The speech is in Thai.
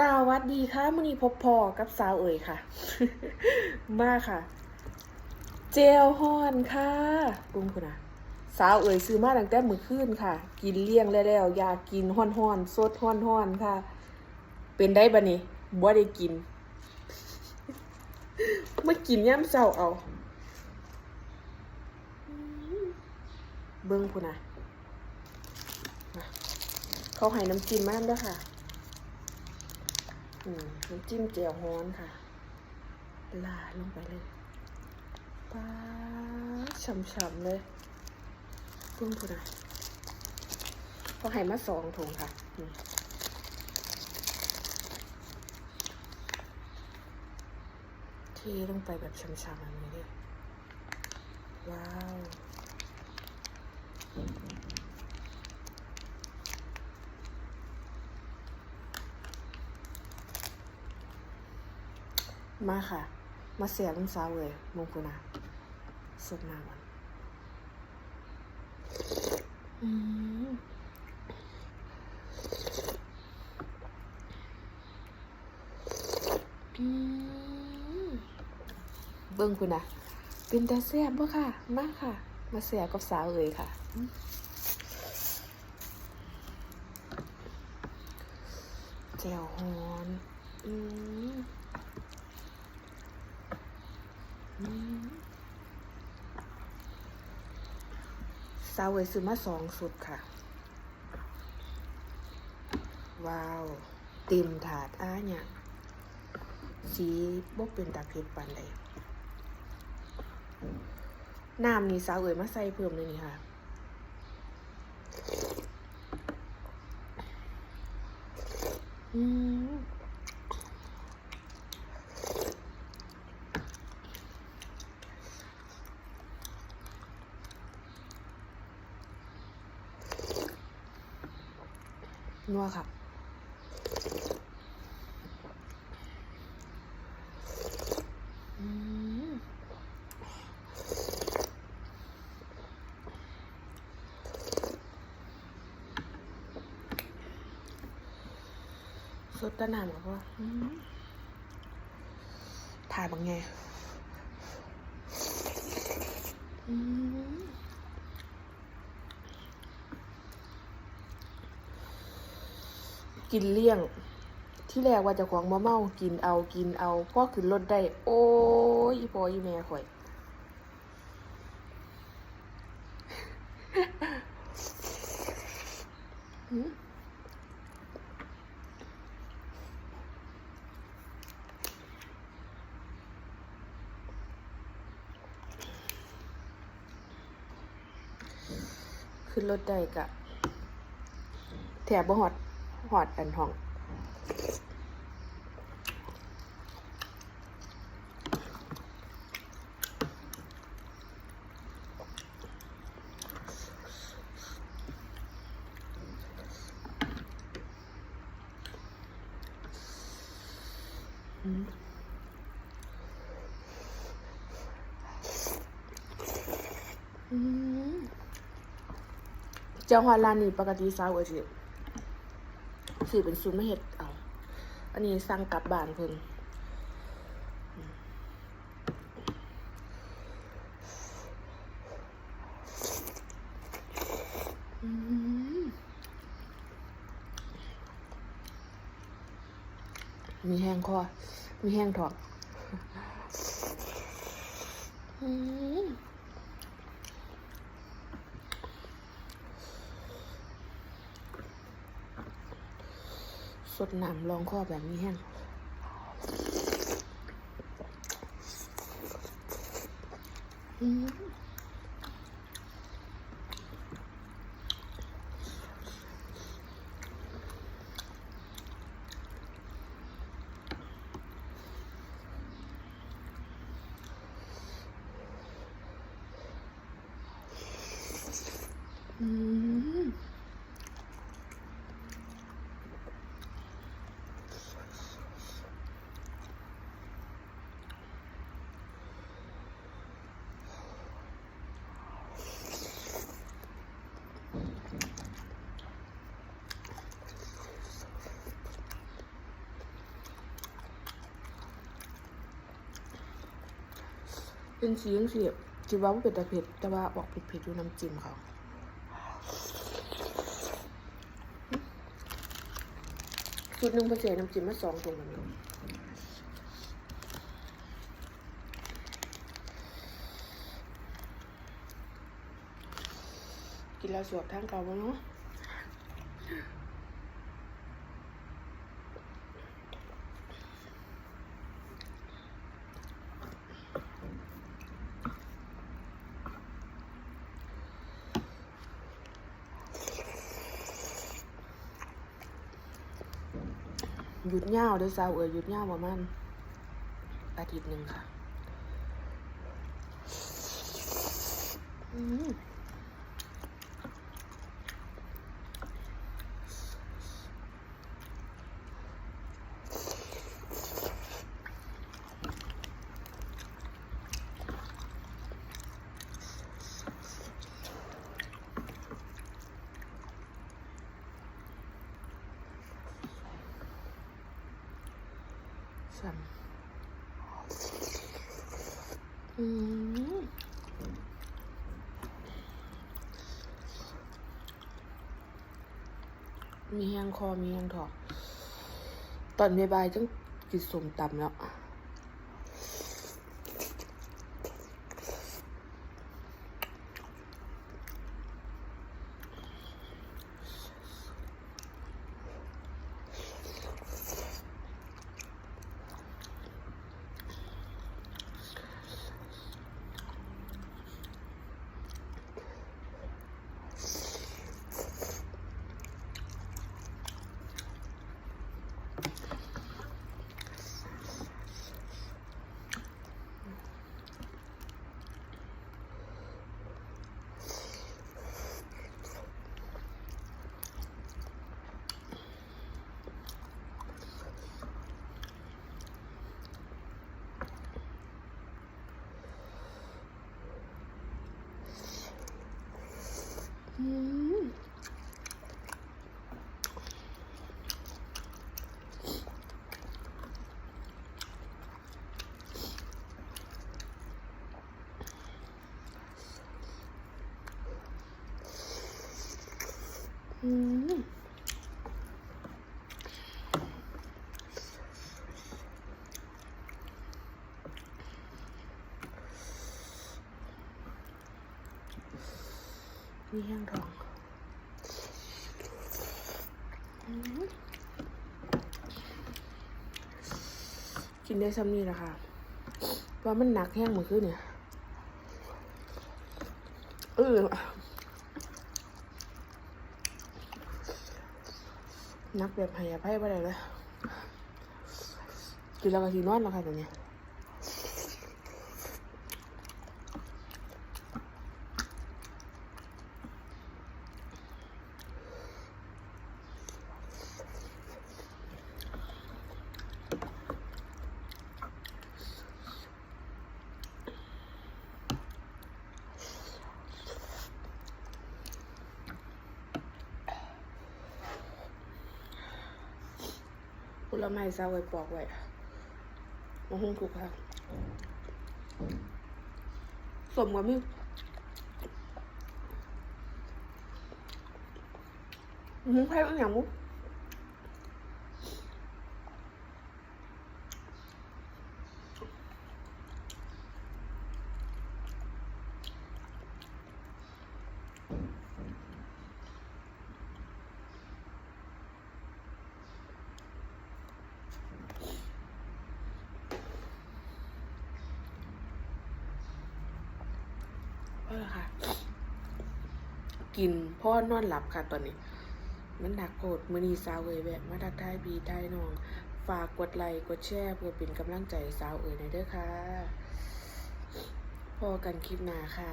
สวัสดีค่ะมือนี้พบพอกับสาวเอ๋ยค่ะ มาค่ะ เจลฮอนค่ะปุ้งคุณนะสาวเอ๋ยซื้อมาตั้งแต่มื้อคืนค่ะ กินเลี้ยงแล้วอยากกินฮ้อนสดฮ้อนค่ะ เป็นได้บัดนี้บ่ได้กินมากินยามเช้าเอา เบิ่งพุ่นะเขาให้น้ำจิ้มมาด้วยค่ะ น้ำจิ้มเจียวฮ้อนค่ะ ลาลงไปเลยป้าฉ่ำๆเลยปุ้มพูนะเขาให้มาสองถุงค่ะอืมเทลงไปแบบฉ่ำๆแบบนี้เลยว้าว มาค่ะ มาเสียลุงสาวเลยมงกุนาสดน้ำมันเบิ้งคุณนะเป็นแต่แซ่บบ่ค่ะ มาค่ะ มาเสียกับสาวเลยค่ะแจ่วฮอน อืม ซาวเวยซื้อมาสองสุดค่ะ ว้าวเต็มถาดอ้าเนี่ยสีบกเป็นตาเผ็ดปานใดน้ำนี่สาวเอ๋ยมาใส่เพิ่มเลยนี่ค่ะ อืม นัวค่ะอืมสดตะนานแบบว่าถ่ายบางไงอืม กินเลี่ยง ที่แรกว่าจะของมาเมากินเอากินเอาพ่อขึ้นรถได้ โอ้ยอีพออีแม่ข่อย ขึ้นรถได้กะแถบบ่หอด หอดอันห้องอืมอืมเจ้าฮอนร้านนี้ปกติสาวเอจิ สื่อเป็นซุนไม่เห็ดเอา อันนี้สั่งกลับบ้านเพิ่นอืมมีแห้งคอ มีแห้งถอด อืม สดน้ำรองคอแบบมีแห้งอืมอืม อ เป็นสีจังสีจิว่าเป็นตะเผ็ด แต่ว่าออกเผ็ดๆอยู่น้ำจิ้มเขาจุดหนึ่งเปอร์เซ็นต์น้ำจิ้มมาสองตรงกันนี้กินแล้วสวดทั้งเก่าบ้างเนาะ หยุดยาวเด้วยสาวเอ๋ยหยุดยาวประมาณอาทิตย์หนึ่งค่ะ อืม ซ้ำอืมมีแห้งคอมีแห้งถอกตอนบ่ายๆจังกินสมตำแล้ว อืมอื มีแห้งทองอืมกินได้ซ้ำนี่แหละค่ะว่ามันหนักแห้งเหมือนขึ้นเนี่ยเออ นักแบบหายาไพ่ไปเลยเลยกินแล้วก็ทีนอนแล้วค่ะตอนเนี้ ลไม้ซาไว้ปอกไว้มะฮุ่งถูกค่ะสมกับมีมะฮุ่งไผ่บางอย่างมุก เออค่ะ กินพ่อนอนหลับค่ะตอนนี้ มันหนักโกดมือนีสาวเอ๋ยแบบมาทักทายพีทายน้อง ฝากกดไลค์กดแชร์เพื่อเป็นกำลังใจสาวเอ๋ยในอยเด้อค่ะพอกันคลิปหน้าค่ะ